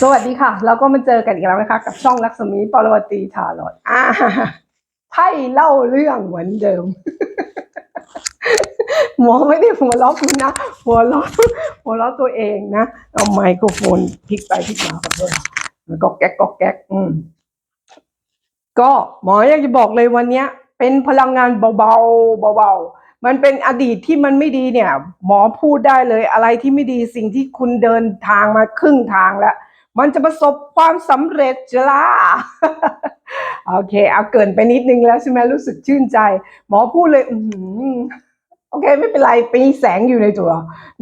สวัสดีค่ะแล้วก็มาเจอกันอีกแล้วนะคะ กับช่องลักษมีปรวตีทารอยอ่าไพ่เล่าเรื่องเหมือนเดิม หมอไม่ได้หัวเราะคุณนะ หัวเราะหัวเราะตัวเองนะ เอาไมโครโฟนพลิกไปพลิกมาขอโทษแล้วก็แก๊กก็แก๊กอืมก็หมออยากจะบอกเลยวันเนี้ย เป็นพลังงานเบาๆเบาๆ มันเป็นอดีตที่มันไม่ดีเนี่ย หมอพูดได้เลยอะไรที่ไม่ดีสิ่งที่คุณเดินทางมาครึ่งทางแล้ว มันจะประสบความสำเร็จจ้าโอเค เอาเกินไปนิดนึงแล้วใช่ไหมรู้สึกชื่นใจ หมอพูดเลย อืโอเค ไม่เป็นไรปีแสงอยู่ในตัว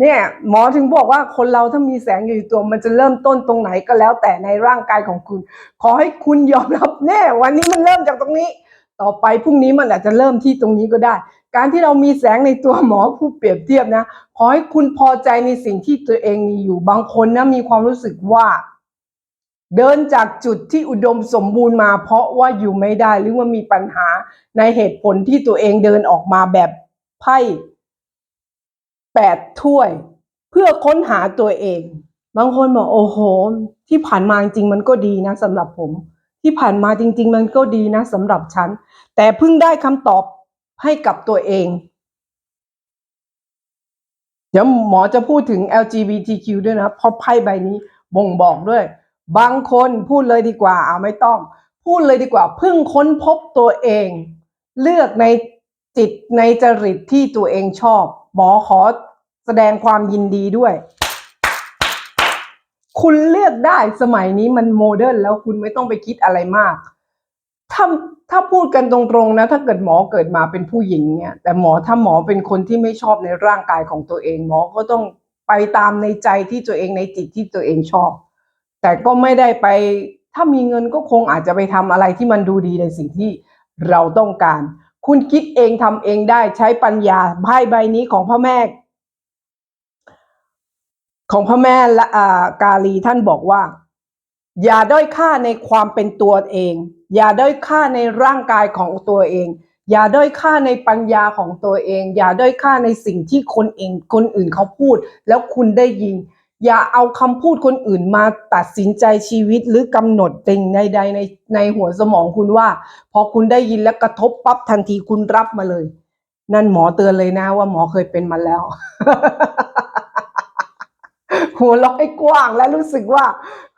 เนี่ย หมอถึงบอกว่าคนเราถ้ามีแสงอยู่ในตัว มันจะเริ่มต้นตรงไหนก็แล้วแต่ในร่างกายของคุณ ขอให้คุณยอมรับแน่ วันนี้มันเริ่มจากตรงนี้ ต่อไปพรุ่งนี้มันอาจจะเริ่มที่ตรงนี้ก็ได้ การที่เรามีแสงในตัวหมอผู้เปรียบเทียบนะขอให้คุณพอใจในสิ่งที่ตัวเองมีอยู่บางคนนะมีความรู้สึกว่า เดินจากจุดที่อุดมสมบูรณ์มา เพราะว่าอยู่ไม่ได้หรือว่ามีปัญหาในเหตุผลที่ตัวเองเดินออกมาแบบไพ่แปดถ้วย เพื่อค้นหาตัวเอง บางคนบอกโอ้โห ที่ผ่านมาจริงมันก็ดีนะสำหรับผม ที่ผ่านมาจริง ๆ มันก็ดีนะสำหรับฉัน แต่เพิ่งได้คำตอบให้กับตัวเอง เดี๋ยวหมอจะพูดถึง LGBTQ ด้วยนะเพราะไพ่ใบนี้บ่งบอกด้วย บางคนพูดเลยดีกว่าเอาไม่ต้อง พูดเลยดีกว่าเพิ่งค้นพบตัวเอง เลือกในจิตในจริตที่ตัวเองชอบ หมอขอแสดงความยินดีด้วย คุณเลือกได้สมัยนี้มันโมเดิร์นแล้วคุณไม่ต้องไปคิดอะไรมากถ้าถ้าพูดกันตรงๆนะ ถ้าเกิดหมอเกิดมาเป็นผู้หญิงเนี่ยแต่หมอถ้าหมอเป็นคนที่ไม่ชอบในร่างกายของตัวเอง หมอก็ต้องไปตามในใจที่ตัวเองในจิตที่ตัวเองชอบ แต่ก็ไม่ได้ไป ถ้ามีเงินก็คงอาจจะไปทำอะไรที่มันดูดีในสิ่งที่เราต้องการ คุณคิดเองทำเองได้ใช้ปัญญาไพ่ใบนี้ของพ่อแม่ ของพ่อแม่ละอากาลีท่านบอกว่า อย่าด้อยค่าในความเป็นตัวเอง อย่าด้อยค่าในร่างกายของตัวเอง อย่าด้อยค่าในปัญญาของตัวเอง อย่าด้อยค่าในสิ่งที่คนเองคนอื่นเขาพูด แล้วคุณได้ยิน อย่าเอาคำพูดคนอื่นมาตัดสินใจชีวิตหรือกำหนดสิ่งใดๆในในหัวสมองคุณว่า พอคุณได้ยินแล้วกระทบปั๊บทันทีคุณรับมาเลย นั่นหมอเตือนเลยนะว่าหมอเคยเป็นมาแล้ว หัวเราะให้กว้างและรู้สึกว่า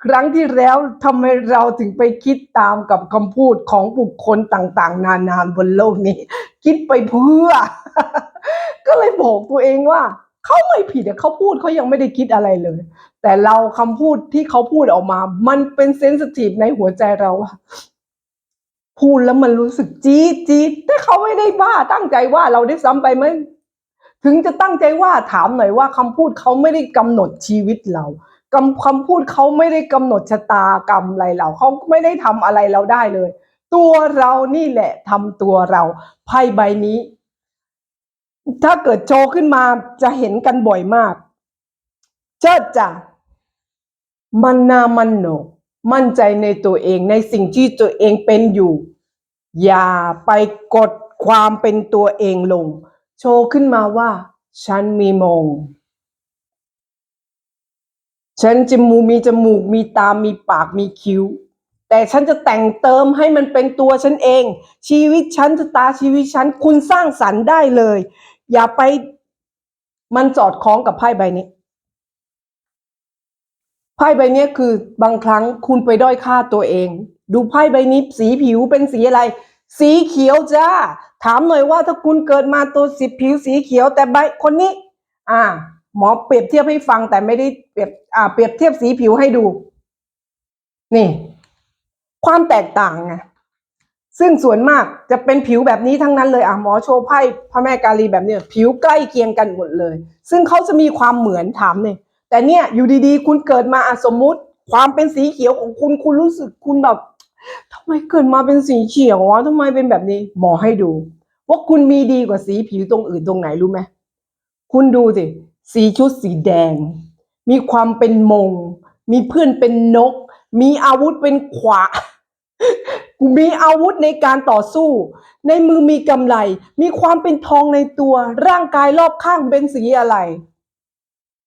ครั้งที่แล้วทำไมเราถึงไปคิดตามกับคำพูดของบุคคลต่าง ๆ นานาบนโลกนี้ คิดไปเพื่อ ก็เลยบอกตัวเองว่าเขาไม่ผิดเขาพูดเขายังไม่ได้คิดอะไรเลย แต่เราคำพูดที่เขาพูดออกมา มันเป็นเซนสทีฟในหัวใจเราอะพูดแล้วมันรู้สึกจี๊ดจี๊ดแต่เขาไม่ได้ว่าตั้งใจว่าเราได้ซ้ำไปไหม ถึงจะตั้งใจว่าถามหน่อยว่าคำพูดเขาไม่ได้กำหนดชีวิตเราคำคำพูดเขาไม่ได้กำหนดชะตากรรมอะไรเราเขาไม่ได้ทำอะไรเราได้เลย ตัวเรานี่แหละทำตัวเราไพ่ใบนี้ ถ้าเกิดโชว์ขึ้นมาจะเห็นกันบ่อยมากเชิดจ้ะมันนามันโนมั่นใจในตัวเองในสิ่งที่ตัวเองเป็นอยู่ อย่าไปกดความเป็นตัวเองลง โชว์ขึ้นมาว่า ฉันมีมง ฉันจมูกมีจมูกมีตา มีปากมีคิ้ว แต่ฉันจะแต่งเติมให้มันเป็นตัวฉันเอง ชีวิตฉันชะตาชีวิตฉันคุณสร้างสรรค์ได้เลย อย่าไปมันจอดคล้องกับไพ่ใบนี้ไพ่ใบนี้คือบางครั้งคุณไปด้อยค่าตัวเอง ดูไพ่ใบนี้สีผิวเป็นสีอะไร สีเขียวจ้า ถามหน่อยว่าถ้าคุณเกิดมาตัวสีผิวสีเขียว แต่ใบคนนี้ อ่า หมอเปรียบเทียบให้ฟังแต่ไม่ได้เปรียบอ่า เปรียบเทียบสีผิวให้ดู นี่ ความแตกต่างไงซึ่งส่วนมากจะเป็นผิวแบบนี้ทั้งนั้นเลยอะหมอโชว์ไพ่พระแม่กาลีแบบเนี้ยผิวใกล้เคียงกันหมดเลย ซึ่งเขาจะมีความเหมือนถามเนี่ยแต่เนี่ยอยู่ดีๆ คุณเกิดมาอะสมมุติ ความเป็นสีเขียวของคุณคุณรู้สึกคุณแบบ ทำไมเกิดมาเป็นสีเขียววะทำไมเป็นแบบนี้ หมอให้ดู ว่าคุณมีดีกว่าสีผิวตรงอื่นตรงไหนรู้ไหมคุณดูสิสีชุดสีแดง มีความเป็นมง มีเพื่อนเป็นนก มีอาวุธเป็นขวามีอาวุธในการต่อสู้ ในมือมีกำไรมีความเป็นทองในตัว ร่างกายรอบข้างเป็นสีอะไร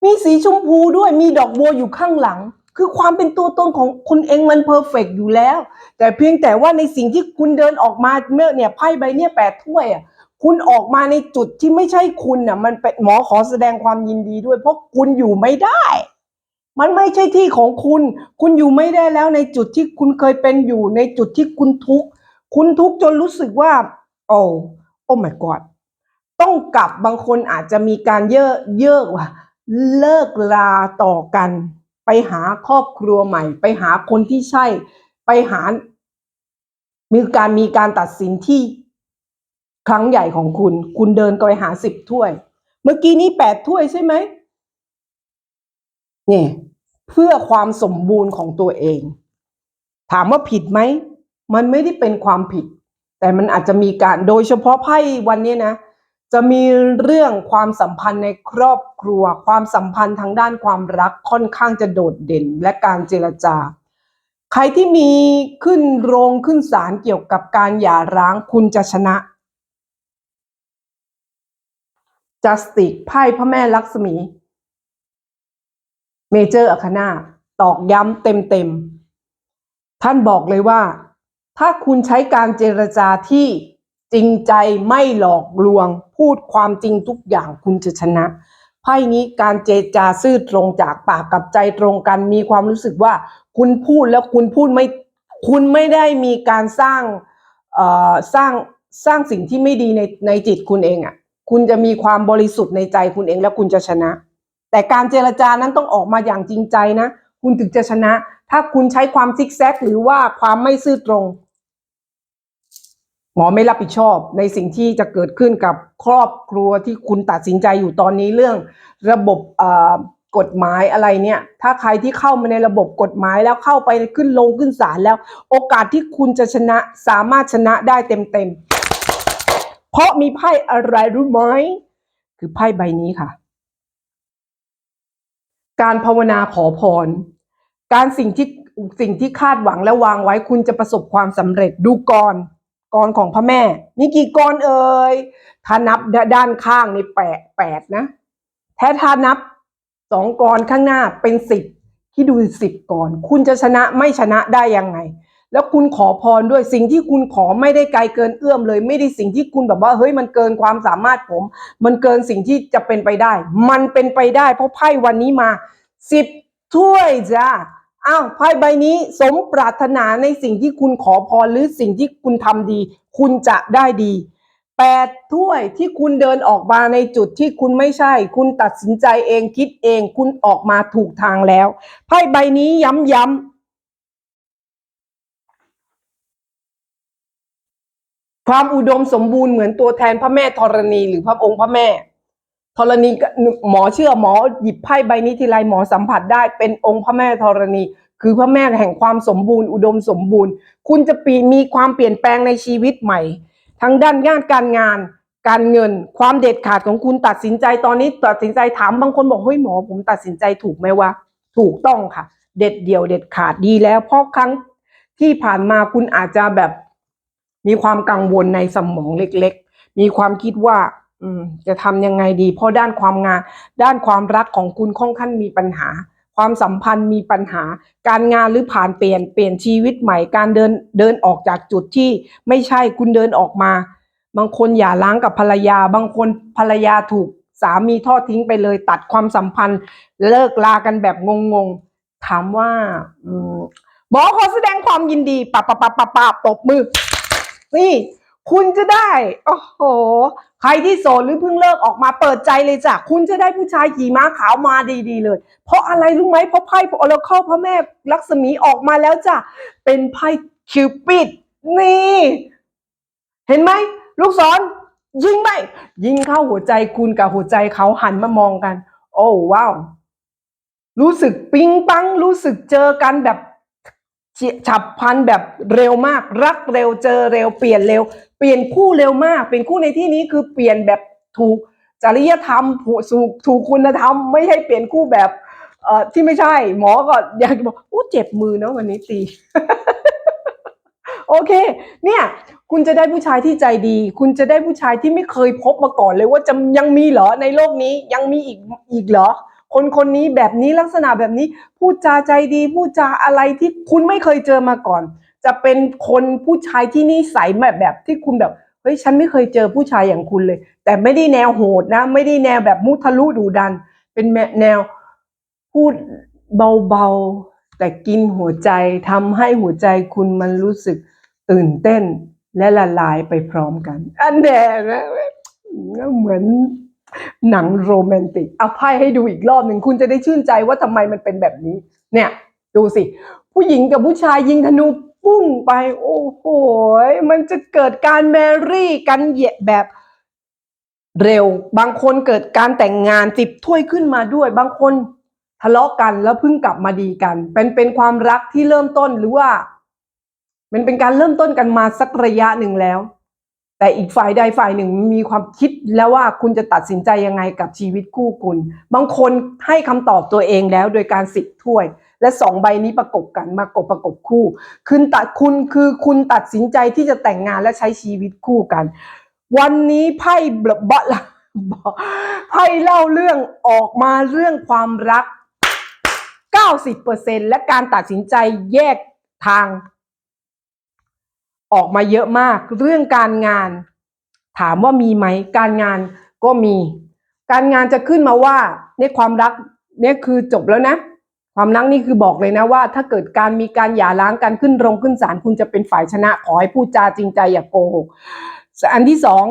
มีสีชมพูด้วย มีดอกบัวอยู่ข้างหลัง คือความเป็นตัวตนของคุณเองมันเพอร์เฟกอยู่แล้ว แต่เพียงแต่ว่าในสิ่งที่คุณเดินออกมาเมื่อเนี่ยไพ่ใบเนี่ยแปดถ้วยอะคุณออกมาในจุดที่ไม่ใช่คุณน่ะ มันเป็นหมอขอแสดงความยินดีด้วย เพราะคุณอยู่ไม่ได้ มันไม่ใช่ที่ของคุณ คุณอยู่ไม่ได้แล้วในจุดที่คุณเคยเป็นอยู่ ในจุดที่คุณทุกข์คุณทุกข์จนรู้สึกว่า โอ้โอ้ my god ต้องกลับบางคนอาจจะมีการเยอะเยอะว่ะเลิกลาต่อกัน ไปหาครอบครัวใหม่ ไปหาคนที่ใช่ ไปหา มีการมีการตัดสินที่ครั้งใหญ่ของคุณ คุณเดินก็ไปหาสิบถ้วย เมื่อกี้นี้แปดถ้วยใช่ไหมเนี่ยเพื่อความสมบูรณ์ของตัวเอง ถามว่าผิดไหม มันไม่ได้เป็นความผิด แต่มันอาจจะมีการโดยเฉพาะไพ่วันนี้นะ จะมีเรื่องความสัมพันธ์ในครอบครัว ความสัมพันธ์ทางด้านความรักค่อนข้างจะโดดเด่นและการเจรจา ใครที่มีขึ้นโรงขึ้นศาลเกี่ยวกับการหย่าร้างคุณจะชนะจัสติกไพ่พระแม่ลักษมี เมเจอร์อคนาตอกย้ำเต็มๆ ท่านบอกเลยว่า ถ้าคุณใช้การเจรจาที่ จริงใจไม่หลอกลวง พูดความจริงทุกอย่างคุณจะชนะไพ่นี้การเจรจาซื่อตรงจากปากกับใจตรงกันมีความรู้สึกว่า คุณพูดแล้วคุณพูดไม่คุณไม่ได้มีการสร้างเอ่อสร้างสร้างสิ่งที่ไม่ดีในในจิตคุณเองอะ่ะ คุณจะมีความบริสุทธิ์ในใจคุณเองแล้วคุณจะชนะ แต่การเจรจานั้นต้องออกมาอย่างจริงใจนะ คุณถึงจะชนะ ถ้าคุณใช้ความซิกแซกหรือว่าความไม่ซื่อตรง หมอไม่รับผิดชอบในสิ่งที่จะเกิดขึ้นกับครอบครัวที่คุณตัดสินใจอยู่ตอนนี้เรื่องระบบกฎหมายอะไรเนี่ย ถ้าใครที่เข้ามาในระบบกฎหมายแล้วเข้าไปขึ้นลงขึ้นศาลแล้ว โอกาสที่คุณจะชนะสามารถชนะได้เต็มๆ เพราะมีไพ่อะไรรู้ไหมคือไพ่ใบนี้ค่ะ การภาวนาขอพร การสิ่งที่สิ่งที่คาดหวังและวางไว้คุณจะประสบความสำเร็จดูกร กรของพระแม่ มีกี่กรเอ่ยถ้านับด้านข้างนี่แปดแปดนะแท้ถ้านับสองกรข้างหน้าเป็นสิบที่ดูสิบกรคุณจะชนะไม่ชนะได้ยังไง แล้วคุณขอพรด้วยสิ่งที่คุณขอไม่ได้ไกลเกินเอื้อมเลย ไม่ได้สิ่งที่คุณแบบว่าเฮ้ยมันเกินความสามารถผม มันเกินสิ่งที่จะเป็นไปได้ มันเป็นไปได้ เพราะไพ่วันนี้มาสิบถ้วยจ้า อ้าวไพ่ใบนี้สมปรารถนาในสิ่งที่คุณขอพรหรือสิ่งที่คุณทำดี คุณจะได้ดีแปดถ้วยที่คุณเดินออกมาในจุดที่คุณไม่ใช่ คุณตัดสินใจเองคิดเอง คุณออกมาถูกทางแล้วไพ่ใบนี้ย้ำๆความอุดมสมบูรณ์เหมือนตัวแทนพระแม่ธรณีหรือพระองค์พระแม่ ธรณีก็หมอเชื่อหมอหยิบไพ่ใบนี้ทีไรหมอสัมผัสได้เป็นองค์พระแม่ธรณี คือพระแม่แห่งความสมบูรณ์อุดมสมบูรณ์ คุณจะปีมีความเปลี่ยนแปลงในชีวิตใหม่ ทั้งด้านงานการงาน การเงิน ความเด็ดขาดของคุณตัดสินใจตอนนี้ตัดสินใจถามบางคนบอกเฮ้ยหมอผมตัดสินใจถูกไหมวะถูกต้องค่ะ เด็ดเดี่ยวเด็ดขาดดีแล้ว เพราะครั้งที่ผ่านมาคุณอาจจะแบบ มีความกังวลในสมองเล็ก ๆ มีความคิดว่า จะทำยังไงดี เพราะด้านความงานด้านความรักของคุณค่อนข้างมีปัญหา ความสัมพันธ์มีปัญหา การงานหรือผ่านเปลี่ยนเปลี่ยนชีวิตใหม่การเดินเดินออกจากจุดที่ไม่ใช่คุณเดินออกมา บางคนอย่าล้างกับภรรยา บางคนภรรยาถูกสามีทอดทิ้งไปเลยตัดความสัมพันธ์ เลิกลากันแบบงงๆ ถามว่าหมอขอแสดงความยินดีปะปะปะปะปะตบมือนี่ คุณจะได้ โอ้โห ใครที่โสดหรือเพิ่งเลิกออกมาเปิดใจเลยจ้ะ คุณจะได้ผู้ชายขี่ม้าขาวมาดีๆเลย เพราะอะไรรู้ไหมเพราะไพ่ออราเคิลพระแม่ลักษมีออกมาแล้วจ้ะ เป็นไพ่คิวปิด นี่ เห็นไหม ลูกศรยิงไหมยิงเข้าหัวใจคุณกับหัวใจเขาหันมามองกัน โอ้ว้าวรู้สึกปิ๊งปัง รู้สึกเจอกันแบบฉับพลันแบบเร็วมาก รักเร็วเจอเร็วเปลี่ยนเร็ว เปลี่ยนคู่เร็วมาก เป็นคู่ในที่นี้คือเปลี่ยนแบบถูกจริยธรรมถูกถูกคุณธรรม ไม่ใช่เปลี่ยนคู่แบบเอ่อที่ไม่ใช่ หมอก็อยากจะบอกอู้เจ็บมือนะวันนี้ตีโอเค เนี่ยคุณจะได้ผู้ชายที่ใจดี คุณจะได้ผู้ชายที่ไม่เคยพบมาก่อนเลยว่าจะยังมีเหรอในโลกนี้ยังมีอีกอีกเหรอ คนคนนี้แบบนี้ลักษณะแบบนี้ พูดจาใจดี พูดจาอะไรที่คุณไม่เคยเจอมาก่อน จะเป็นคนผู้ชายที่นิสัยแบบแบบที่คุณแบบเฮ้ยฉันไม่เคยเจอผู้ชายอย่างคุณเลย แต่ไม่ได้แนวโหดนะ ไม่ได้แนวแบบมุทะลุดุดัน เป็นแนวพูดเบาๆ แต่กินหัวใจทำให้หัวใจคุณมันรู้สึกตื่นเต้นและละลายไปพร้อมกัน อันแดนะเหมือนหนังโรแมนติกเอาไพ่ให้ดูอีกรอบหนึ่งคุณจะได้ชื่นใจว่าทำไมมันเป็นแบบนี้ เนี่ย ดูสิ ผู้หญิงกับผู้ชายยิงธนู ปุ้งไป โอ้โหมันจะเกิดการแมรี่กันเหยะแบบเร็ว บางคนเกิดการแต่งงานจิบถ้วยขึ้นมาด้วย บางคนทะเลาะกันแล้วเพิ่งกลับมาดีกัน เป็นเป็นความรักที่เริ่มต้นหรือว่า มันเป็นการเริ่มต้นกันมาสักระยะหนึ่งแล้ว แต่อีกฝ่ายใดฝ่ายหนึ่งมีความคิดแล้วว่าคุณจะตัดสินใจยังไงกับชีวิตคู่คุณ บางคนให้คำตอบตัวเองแล้วโดยการสิบถ้วย และสองใบนี้ประกบกันมากบประกบคู่คุณตัดคุณคือคุณตัดสินใจที่จะแต่งงานและใช้ชีวิตคู่กัน วันนี้ไพ่บลบละไพ่เล่าเรื่องออกมาเรื่องความรัก 90%และการตัดสินใจแยกทาง ออกมาเยอะมาก เรื่องการงาน ถามว่ามีไหม การงานก็มี การงานจะขึ้นมาว่าเนี่ยความรักเนี่ยคือจบแล้วนะ ความรักนี่คือบอกเลยนะว่า ถ้าเกิดการมีการหย่าร้างกันขึ้นโรงขึ้นศาลคุณจะเป็นฝ่ายชนะ ขอให้พูดจาจริงใจอย่าโกหกอันที่สอง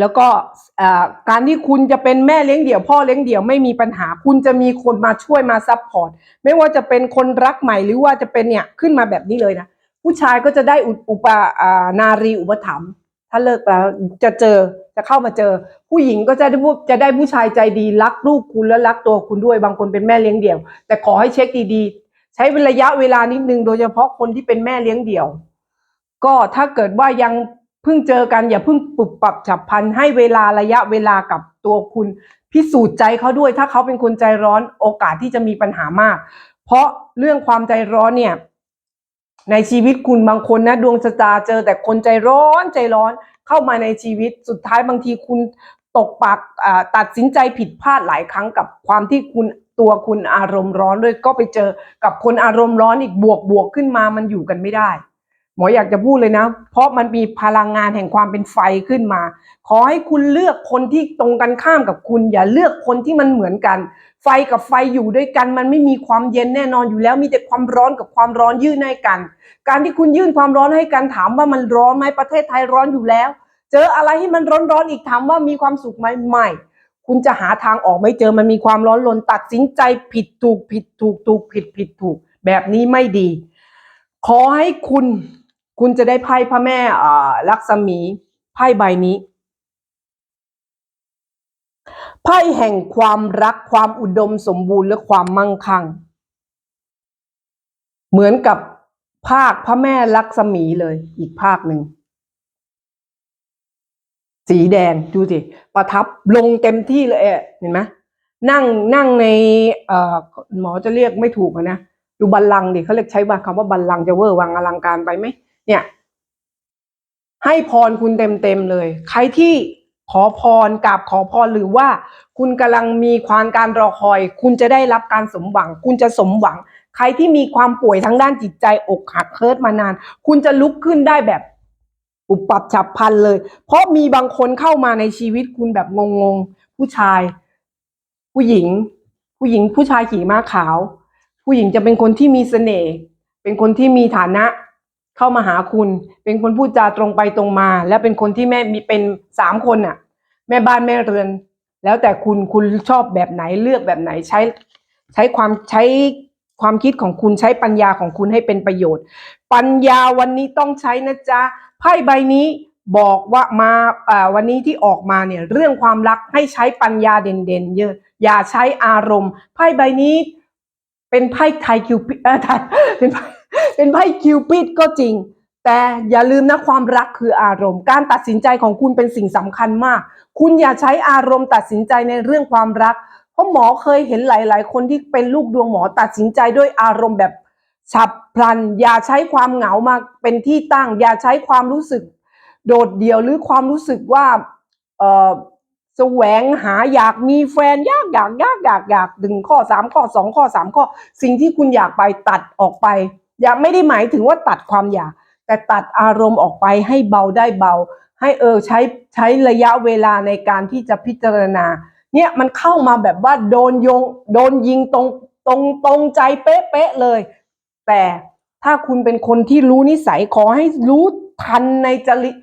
แล้วก็การที่คุณจะเป็นแม่เลี้ยงเดี่ยวพ่อเลี้ยงเดี่ยวไม่มีปัญหา คุณจะมีคนมาช่วยมาซัพพอร์ตไม่ว่าจะเป็นคนรักใหม่หรือว่าจะเป็นเนี่ยขึ้นมาแบบนี้เลยนะผู้ชายก็จะได้อุอุปอานารีอุปถัมภ์ถ้าเลิกแล้วจะเจอ จะเข้ามาเจอ ผู้หญิงก็จะได้ผู้จะได้ผู้ชายใจดีรักลูกคุณและรักตัวคุณด้วยบางคนเป็นแม่เลี้ยงเดี่ยว แต่ขอให้เช็คดีๆ ใช้ระยะเวลานิดนึงโดยเฉพาะคนที่เป็นแม่เลี้ยงเดี่ยว ก็ถ้าเกิดว่ายังเพิ่งเจอกันอย่าเพิ่งปรับปรับฉับพันให้เวลาระยะเวลากับตัวคุณ พิสูจน์ใจเขาด้วย ถ้าเขาเป็นคนใจร้อนโอกาสที่จะมีปัญหามาก เพราะเรื่องความใจร้อนเนี่ยในชีวิตคุณบางคนนะดวงชะตาเจอแต่คนใจร้อนใจร้อน เข้ามาในชีวิตสุดท้ายบางทีคุณตกปากตัดสินใจผิดพลาดหลายครั้งกับความที่คุณตัวคุณอารมณ์ร้อนด้วยก็ไปเจอกับคนอารมณ์ร้อนอีกบวกบวกขึ้นมามันอยู่กันไม่ได้ หมออยากจะพูดเลยนะ เพราะมันมีพลังงานแห่งความเป็นไฟขึ้นมา ขอให้คุณเลือกคนที่ตรงกันข้ามกับคุณ อย่าเลือกคนที่มันเหมือนกัน ไฟกับไฟอยู่ด้วยกัน มันไม่มีความเย็นแน่นอนอยู่แล้วมีแต่ความร้อนกับความร้อนยื่นให้กัน การที่คุณยื่นความร้อนให้กันถามว่ามันร้อนไหมประเทศไทยร้อนอยู่แล้ว เจออะไรให้มันร้อนๆอีกถามว่ามีความสุขไหมไม่คุณจะหาทางออกไม่เจอมันมีความร้อนรนตัดสินใจผิดถูกผิดถูกถูกผิดผิดถูก แบบนี้ไม่ดี ขอให้คุณคุณจะได้ไพ่พระแม่อ่าลักษมีไพ่ใบนี้ไพ่แห่งความรักความอุดมสมบูรณ์และความมั่งคั่ง เหมือนกับภาคพระแม่ลักษมีเลยอีกภาคหนึ่ง สีแดงดูสิประทับลงเต็มที่เลยอะเห็นไหมนั่งนั่งในเอ่อหมอจะเรียกไม่ถูกอะนะดูบัลลังก์ดิเขาเรียกใช้คำว่าบัลลังก์จะเวอร์วังอลังการไปไหมเนี่ย ให้พรคุณเต็มเต็มเลย ใครที่ขอพรกราบขอพรหรือว่า คุณกำลังมีความการรอคอย คุณจะได้รับการสมหวัง คุณจะสมหวัง ใครที่มีความป่วยทางด้านจิตใจอกหักเคิร์ดมานาน คุณจะลุกขึ้นได้แบบ ปุบปับฉับพันเลย เพราะมีบางคนเข้ามาในชีวิตคุณแบบงงๆ ผู้ชาย ผู้หญิง ผู้หญิงผู้ชายขี่ม้าขาว ผู้หญิงจะเป็นคนที่มีเสน่ห์ เป็นคนที่มีฐานะเข้ามาหาคุณ เป็นคนพูดจาตรงไปตรงมา และเป็นคนที่แม่มีเป็นสามคนน่ะ แม่บ้านแม่เรือน แล้วแต่คุณคุณชอบแบบไหนเลือกแบบไหนใช้ ใช้ความใช้ความคิดของคุณใช้ปัญญาของคุณให้เป็นประโยชน์ ปัญญาวันนี้ต้องใช้นะจ๊ะ ไพ่ใบนี้บอกว่ามาวันนี้ที่ออกมาเนี่ยเรื่องความรักให้ใช้ปัญญาเด่นๆเยอะอย่าใช้อารมณ์ ไพ่ใบนี้เป็นไพ่ไทยคิวปิดเป็นไพ่เป็นไพ่คิวปิดก็จริง แต่อย่าลืมนะความรักคืออารมณ์ การตัดสินใจของคุณเป็นสิ่งสำคัญมาก คุณอย่าใช้อารมณ์ตัดสินใจในเรื่องความรัก เพราะหมอเคยเห็นหลาย ๆ คนที่เป็นลูกดวงหมอตัดสินใจด้วยอารมณ์แบบ ฉับพลัน อย่าใช้ความเหงามาเป็นที่ตั้ง อย่าใช้ความรู้สึกโดดเดี่ยวหรือความรู้สึกว่าเออแสวงหาอยากมีแฟนยากอยากยากอยากอยากดึงข้อสามข้อสองข้อสามข้อ สิ่งที่คุณอยากไปตัดออกไป อย่าไม่ได้หมายถึงว่าตัดความอยาก แต่ตัดอารมณ์ออกไปให้เบาได้เบา ให้เออใช้ใช้ระยะเวลาในการที่จะพิจารณา เนี่ยมันเข้ามาแบบว่าโดนโยงโดนยิงตรงตรงตรงใจเป๊ะๆเลย แต่ถ้าคุณเป็นคนที่รู้นิสัยขอให้รู้ทันในจริต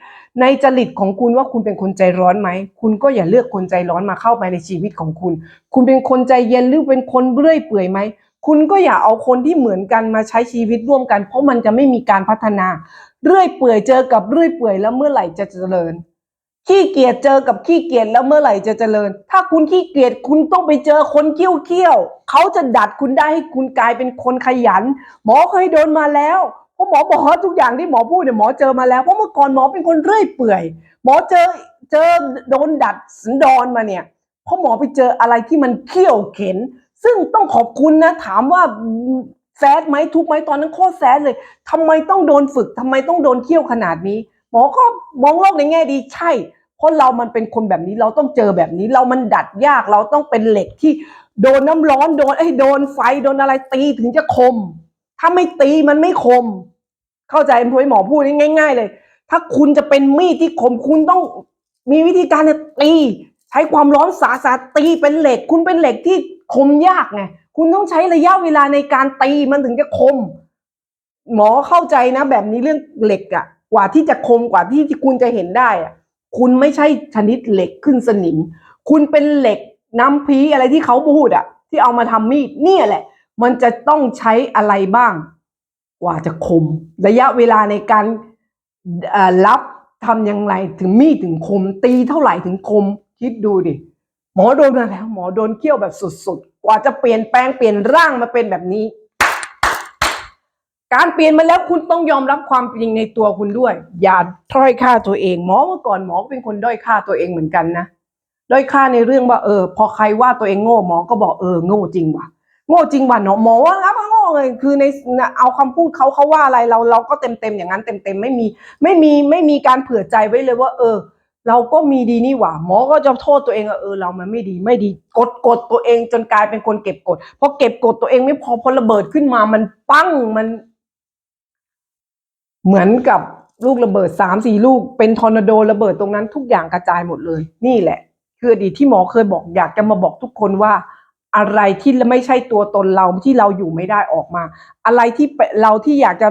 ในจริตของคุณว่าคุณเป็นคนใจร้อนไหม คุณก็อย่าเลือกคนใจร้อนมาเข้าไปในชีวิตของคุณ คุณเป็นคนใจเย็นหรือเป็นคนเรื่อยเปื่อยไหม คุณก็อย่าเอาคนที่เหมือนกันมาใช้ชีวิตร่วมกัน เพราะมันจะไม่มีการพัฒนา เรื่อยเปื่อยเจอกับเรื่อยเปื่อยแล้วเมื่อไหร่จะเจริญ ขี้เกียจเจอกับขี้เกียจแล้วเมื่อไหร่จะเจริญ ถ้าคุณขี้เกียจคุณต้องไปเจอคนเกี้ยวเกี้ยวเขาจะดัดคุณได้ให้คุณกลายเป็นคนขยัน หมอเคยโดนมาแล้วเพราะหมอบอกทุกอย่างที่หมอพูดเนี่ยหมอเจอมาแล้วเพราะเมื่อก่อนหมอเป็นคนเรื่อยเปื่อย หมอเจอเจอโดนดัดสันดอนมาเนี่ยเพราะหมอไปเจออะไรที่มันเขี้ยวเข็น ซึ่งต้องขอบคุณนะถามว่าแซดไหมทุกไหมตอนนั้นโคตรแซดเลยทำไมต้องโดนฝึกทำไมต้องโดนเคี่ยวขนาดนี้ หมอก็มองโลกในแง่ดีใช่ เพราะเรามันเป็นคนแบบนี้เราต้องเจอแบบนี้ เรามันดัดยากเราต้องเป็นเหล็กที่โดนน้ำร้อนโดนไอ้โดนไฟโดนอะไรตีถึงจะคม ถ้าไม่ตีมันไม่คม เข้าใจไหมหมอพูดง่าย ๆ เลย ถ้าคุณจะเป็นมีดที่คมคุณต้องมีวิธีการตีใช้ความร้อนสาสาตีเป็นเหล็ก คุณเป็นเหล็กที่คมยากไงคุณต้องใช้ระยะเวลาในการตีมันถึงจะคม หมอเข้าใจนะ แบบนี้เรื่องเหล็กอะกว่าที่จะคมกว่าที่ที่คุณจะเห็นได้อะ คุณไม่ใช่ชนิดเหล็กขึ้นสนิม คุณเป็นเหล็กน้ำพีอะไรที่เขาพูดอะที่เอามาทำมีดเนี่ยแหละ มันจะต้องใช้อะไรบ้าง กว่าจะคม ระยะเวลาในการรับทำอย่างไรถึงมีดถึงคม ตีเท่าไหร่ถึงคม คิดดูดิหมอโดนมาแล้ว หมอโดนเคี่ยวแบบสุดๆ กว่าจะเปลี่ยนแปลงเปลี่ยนร่างมาเป็นแบบนี้ การเปลี่ยนมาแล้วคุณต้องยอมรับความจริงในตัวคุณด้วย อย่าด้อยค่าตัวเองหมอเมื่อก่อนหมอเป็นคนด้อยค่าตัวเองเหมือนกันนะด้อยค่าในเรื่องว่าเออ พอใครว่าตัวเองโง่หมอก็บอกเออโง่จริงว่ะโง่จริงว่ะเนาะหมอว่าแล้วมันโง่เลยคือในเอาคำพูดเขาเขาว่าอะไรเราเราก็เต็มเต็มอย่างนั้นเต็มเต็มไม่มีไม่มีไม่มีการเผื่อใจไว้เลยว่า เออ เราก็มีดีนี่หว่า หมอก็จะโทษตัวเองว่าเออเรามันไม่ดีไม่ดีกดกดตัวเองจนกลายเป็นคนเก็บกดพอเก็บกดตัวเองไม่พอพอระเบิดขึ้นมามันปั้งมัน เหมือนกับลูกระเบิดสามสี่ลูกเป็นทอร์นาโดระเบิดตรงนั้นทุกอย่างกระจายหมดเลย นี่แหละ คืออดีตที่หมอเคยบอกอยากจะมาบอกทุกคนว่า อะไรที่ไม่ใช่ตัวตนเราที่เราอยู่ไม่ได้ออกมา อะไรที่เราที่อยากจะ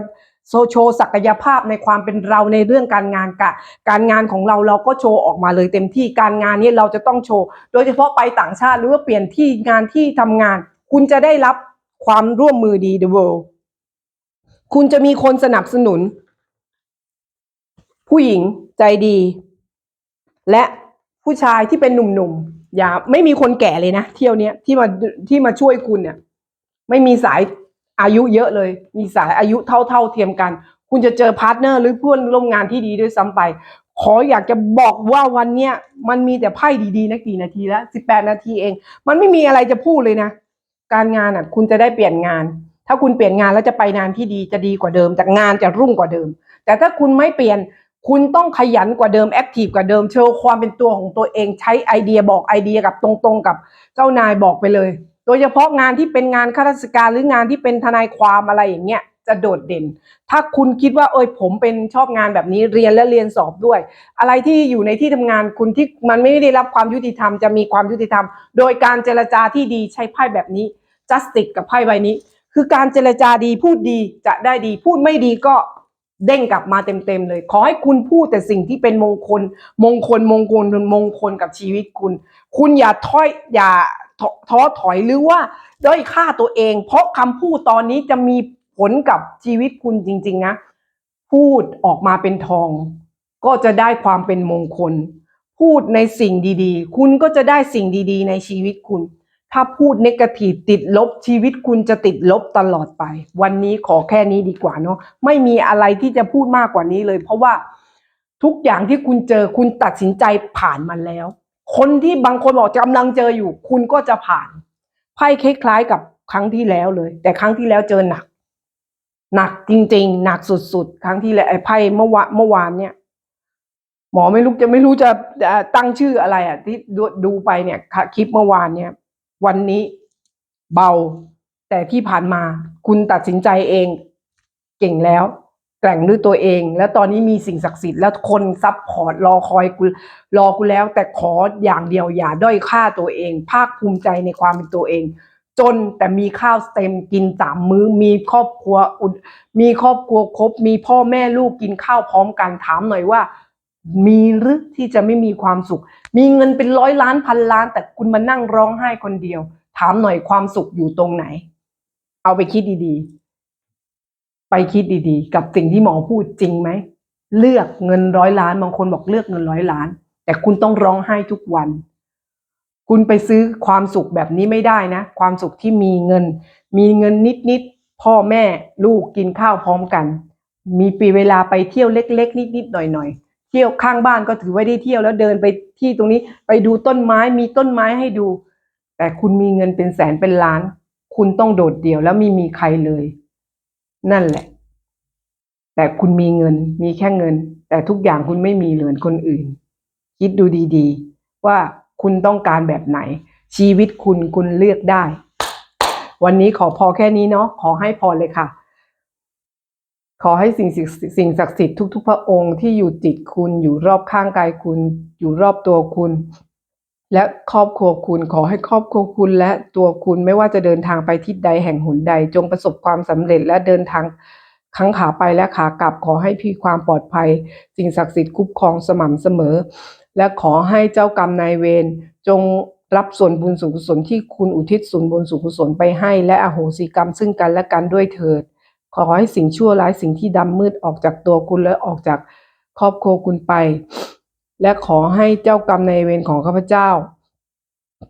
โชว์โชว์ศักยภาพในความเป็นเราในเรื่องการงานกะ การงานของเราเราก็โชว์ออกมาเลยเต็มที่การงานนี้เราจะต้องโชว์ โดยเฉพาะไปต่างชาติหรือว่าเปลี่ยนที่งานที่ทำงาน คุณจะได้รับความร่วมมือดี the world คุณจะมีคนสนับสนุน ผู้หญิงใจดี และผู้ชายที่เป็นหนุ่มๆอย่าไม่มีคนแก่เลยนะ เที่ยวเนี้ยที่มาที่มาช่วยคุณเนี่ย ไม่มีสายอายุเยอะเลย มีสายอายุเท่าเท่าๆเทียมกัน คุณจะเจอพาร์ทเนอร์หรือเพื่อนร่วมงานที่ดีด้วยซ้ำไป ขออยากจะบอกว่าวันเนี้ยมันมีแต่ไพ่ดีๆนะกี่นาทีแล้วสิบแปดนาทีเอง มันไม่มีอะไรจะพูดเลยนะ การงานอะ คุณจะได้เปลี่ยนงาน ถ้าคุณเปลี่ยนงานแล้วจะไปงานที่ดีจะดีกว่าเดิมจากงานจะรุ่งกว่าเดิม แต่ถ้าคุณไม่เปลี่ยนคุณต้องขยันกว่าเดิมแอคทีฟกว่าเดิมโชว์ความเป็นตัวของตัวเองใช้ไอเดียบอกไอเดียกับตรงๆ กับเจ้านายบอกไปเลย โดยเฉพาะงานที่เป็นงานข้าราชการหรืองานที่เป็นทนายความอะไรอย่างเงี้ยจะโดดเด่น ถ้าคุณคิดว่าเอยผมเป็นชอบงานแบบนี้เรียนและเรียนสอบด้วย อะไรที่อยู่ในที่ทำงานคุณที่มันไม่ได้รับความยุติธรรมจะมีความยุติธรรม โดยการเจรจาที่ดีใช้ไพ่แบบนี้ justice กับไพ่ใบนี้ คือการเจรจาดีพูดดีจะได้ดีพูดไม่ดีก็เด้งกลับมาเต็มๆเลย ขอให้คุณพูดแต่สิ่งที่เป็นมงคล มงคลมงคลมงคลกับชีวิตคุณ คุณอย่าท้อยอย่าท้อท้อถอยหรือว่าด้อยค่าตัวเอง เพราะคำพูดตอนนี้จะมีผลกับชีวิตคุณจริง ๆ นะ พูดออกมาเป็นทอง ก็จะได้ความเป็นมงคล พูดในสิ่งดีๆ คุณก็จะได้สิ่งดี ๆ ในชีวิตคุณ ถ้าพูดเนกาทีฟติดลบชีวิตคุณจะติดลบตลอดไป วันนี้ขอแค่นี้ดีกว่าเนาะไม่มีอะไรที่จะพูดมากกว่านี้เลย เพราะว่าทุกอย่างที่คุณเจอคุณตัดสินใจผ่านมันแล้ว คนที่บางคนบอกกำลังเจออยู่ คุณก็จะผ่านไพ่คล้ายๆกับครั้งที่แล้วเลย แต่ครั้งที่แล้วเจอหนัก หนักจริง ๆ หนักสุดๆ ครั้งที่แล้วไอ้ไพ่เมื่อวานเมื่อวานเนี่ยหมอไม่รู้จะไม่รู้จะตั้งชื่ออะไรอะที่ดูไปเนี่ยคลิปเมื่อวานเนี่ย วันนี้เบา แต่ที่ผ่านมาคุณตัดสินใจเอง เก่งแล้วแกร่งด้วยตัวเอง แล้วตอนนี้มีสิ่งศักดิ์สิทธิ์แล้วคนซับพอร์ตรอคอยกูรอกูแล้ว แต่ขออย่างเดียวอย่าด้อยค่าตัวเอง ภาคภูมิใจในความเป็นตัวเอง จนแต่มีข้าวเต็มกินสามมื้อ มีครอบครัวอุดมีครอบครัวครบ มีพ่อแม่ลูกกินข้าวพร้อมกันถามหน่อยว่า มีหรือที่จะไม่มีความสุข มีเงินเป็นร้อยล้านพันล้าน แต่คุณมานั่งร้องไห้คนเดียว ถามหน่อยความสุขอยู่ตรงไหน เอาไปคิดดีๆ ไปคิดดีๆ กับสิ่งที่หมอพูดจริงไหม เลือกเงินร้อยล้านบางคนบอกเลือกเงินร้อยล้าน แต่คุณต้องร้องไห้ทุกวัน คุณไปซื้อความสุขแบบนี้ไม่ได้นะ ความสุขที่มีเงิน มีเงินนิดๆพ่อแม่ลูกกินข้าวพร้อมกัน มีปีเวลาไปเที่ยวเล็ก ๆ นิดๆหน่อยๆ เที่ยวข้างบ้านก็ถือว่าได้เที่ยวแล้วเดินไปที่ตรงนี้ไปดูต้นไม้มีต้นไม้ให้ดู แต่คุณมีเงินเป็นแสนเป็นล้าน คุณต้องโดดเดี่ยวแล้วไม่มีใครเลย นั่นแหละ แต่คุณมีเงินมีแค่เงิน แต่ทุกอย่างคุณไม่มีเหมือนคนอื่น คิดดูดีๆ ว่าคุณต้องการแบบไหน ชีวิตคุณคุณเลือกได้ วันนี้ขอพอแค่นี้เนาะขอให้พอเลยค่ะ ขอให้สิ่งศักดิ์สิ่งศักดิ์สิทธิ์ทุก ๆ พระองค์ที่อยู่จิตคุณอยู่รอบข้างกายคุณ อยู่รอบตัวคุณ และครอบครัวคุณ ขอให้ครอบครัวคุณและตัวคุณไม่ว่าจะเดินทางไปทิศใดแห่งหนใด จงประสบความสำเร็จและเดินทางครั้งขาไปและขากลับ ขอให้พี่ความปลอดภัย สิ่งศักดิ์สิทธิ์คุ้มครองสม่ำเสมอ และขอให้เจ้ากรรมนายเวรจงรับส่วนบุญส่วนกุศลที่คุณอุทิศส่วนบุญส่วนกุศลไปให้ และอโหสิกรรมซึ่งกันและกันด้วยเถิด ขอให้สิ่งชั่วร้ายสิ่งที่ดำมืดออกจากตัวคุณและออกจากครอบครัวคุณไป และขอให้เจ้ากรรมในเวรของข้าพเจ้า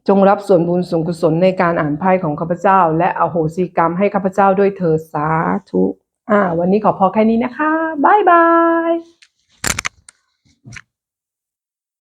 จงรับส่วนบุญส่วนกุศลในการอ่านไพ่ของข้าพเจ้า และอโหสิกรรมให้ข้าพเจ้าด้วยเถิดสาธุอ่า วันนี้ขอพอแค่นี้นะคะ บ๊ายบาย